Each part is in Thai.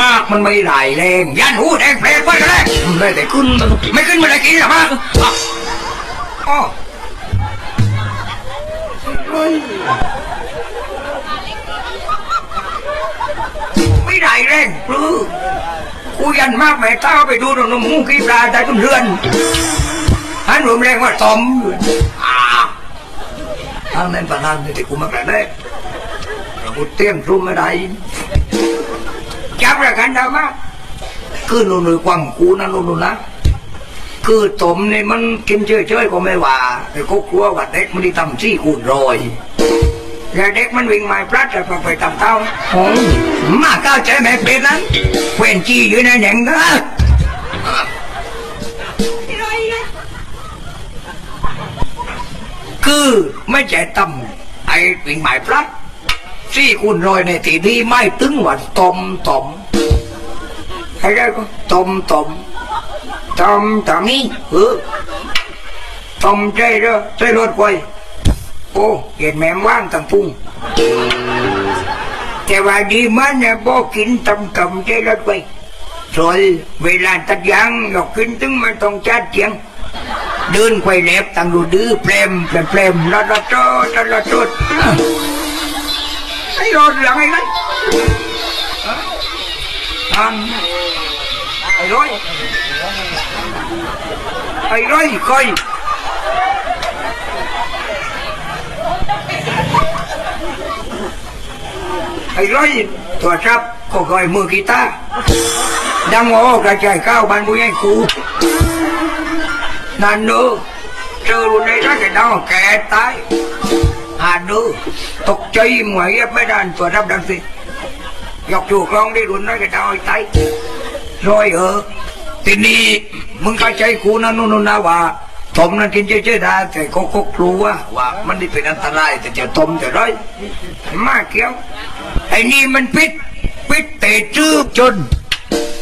มากมันไม่ไหลแรงยันหูแดงเปรตไปกันเลยได้แต่ขึ้นไม่ขึ้นไม่ได้กินหรอกมากอ๋อเฮ้ยไม่ได้แรงปลื้อกูยันมากแม่เต้าไปดูหนุ่มหูกีปลาได้ตุ้นเรือนหันรวมแรงว่าตอมอ่าทางนั้นประธานนี่ที่กูมาแปลได้กูเตรียมทุ่มไม่ได้ จับรายกันดามาคือนูหนูความกูนะนูหนูนะคือตมนี่มันกินเฉยๆก็ไม่ว่าแต่ก็กลัวว่าเด็กมันได้ทำซี่กูรอยแล้วเด็กมันวิ่งมาพลัดแล้วก็ไปทำเต้าโอ้ยมาก้าวใจแม่เป็ดนั้นเว้นจี้อยู่ในแหน่งนะคือไม่ใช่ตำไอ้วิ่งหมาพลัด ซี่คุณรอยในที่นี้ไม่ตึงหว่าตมตมให้ได้ก็ตมตมตมตมนี่เออตมใจเด้อใจรถไวโอ้เห็นแม่ว่างตั้งพุงแต่ว่าดีมันเนี่ยบอกินตำตำใจรถไว้สวยเวลาตัดยางอยากกินถึงมันต้องจัดเสียงเดินไขวเล็บตั้งดูดื้อเพลมเพลมเพลมละละโตละละโตไอ้รอดลอ้นั่นอันไอ้ร้อยไอ้ร้อยคอยไอ้ร้อยตัวชับก็คอยมือกีตาร์ดั งโอ้กระจายข้าวบ้านบุญใหญ่กูนั่นเนอะเจอรุ่นในรัฐดาวแก่ตาดูตกใจหมวยไม่ได้ตัวรับดังสิยกถูกลองได้รุนน้อยก็ดาวไอ้ไตรอยเออทีนี้มึงเข้าใจกูนะนู่นนนะว่าตมนั้นกินเฉยๆได้แต่ก็ก็กลัวว่ามันได้เป็นอันตรายแต่จะตมแต่ร้อยมากเกี้ยวไอ้นี่มันปิดปิดเตะจื้อจน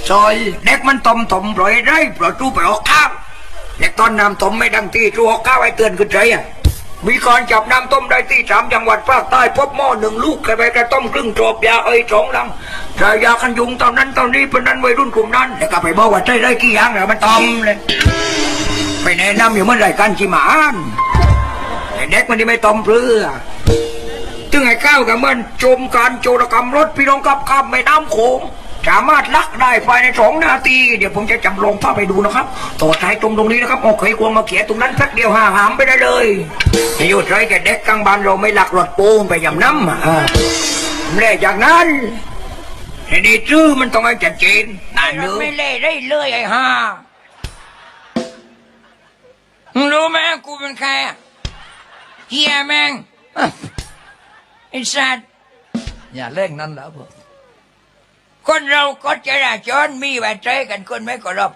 ซอยเด็กมันตมตมปล่อยได้ปล่อยตู้ไปออกข้าวเด็กตอนน้ำตมไม่ดังที่ตู้ออกข้าวไอ้เตือนขึ้นใจอะ มีการจับน้ำต้มได้ที่สามจังหวัดภาคใต้พบหม้อหนึ่งลูกใครไปกระต้มครึ่งจบยาเอ้ยสองลังช้ยากันยุงตอนนั้นตอนนี้เป็นนั้นวัยรุ่นกลุ่มนั้นแล้วก็ไปบอกว่าใช้ได้กี่อย่างแล้วมันต้มเลยไปแนะนำอยู่เมื่อไหร่กันจิหมานไอ้เด็กมันนี่ไม่ต้มเพื่อจึงไอ้ก้าวกับมันจมการโจรกรรมรถพี่น้องกับข้ามแม่น้ำโขง สามารถลักได้ภายในสองนาที เดี๋ยวผมจะจำลองภาพไปดูนะครับต่อท้ายตรงตรงนี้นะครับโอเคควงมาเขียนตรงนั้นสักเดียวหาหามไปได้เลยให้อยู่ไรแกเด็กกลางบ้านเราไม่หลักรถปูนไปยำน้ำอะแล่จากนั้นไอ้นี่ชื่อมันต้องให้ชัดเจนนั่นเนอะไม่เล่ได้เลยไอ้ห่ามึงรู้ไหมกูเป็นใครอะเฮียแม่งอะไอ้สัตว์อย่าเล่นนั่นแล้วพวก คนเราก็จะราจรมีไว้ใจกันคนไม่ก็รบ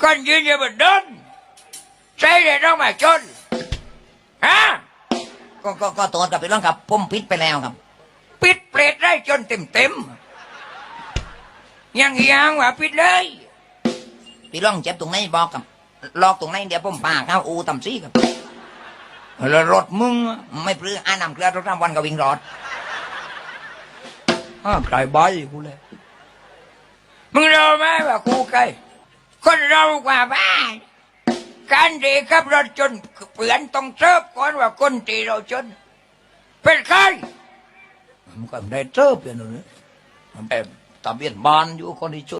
คนยืนอยู่บนเดินใจเลยต้องมาจนฮะก็ก็ก็ตัวกับพี่น้องครับผมพิษไปแล้วครับ ปิดเปรตได้จนเต็มเต็มๆยังยังว่าปิดเลยพี่น้องเจ็บตรงไหนบอกกับลอกตรงไหนเดี๋ยวผมพาเข้าอูตำซี่ครับแล้วรถมึงอะไม่ปลื้ออานำเกลือรถรำวันกับวิ่งรอ ห้าวไก่ใบกูเลย มึงรู้ไหมว่ากูใครคนเรากว่าบ้านการดีขับรถจนเปลี่ยนต้องเสิร์ฟก่อนว่าคนตีเราจน เป็นใครมันก็ไม่ได้เสิร์ฟอย่างนั้นมันแบบตะเบียนบานอยู่คนที่จน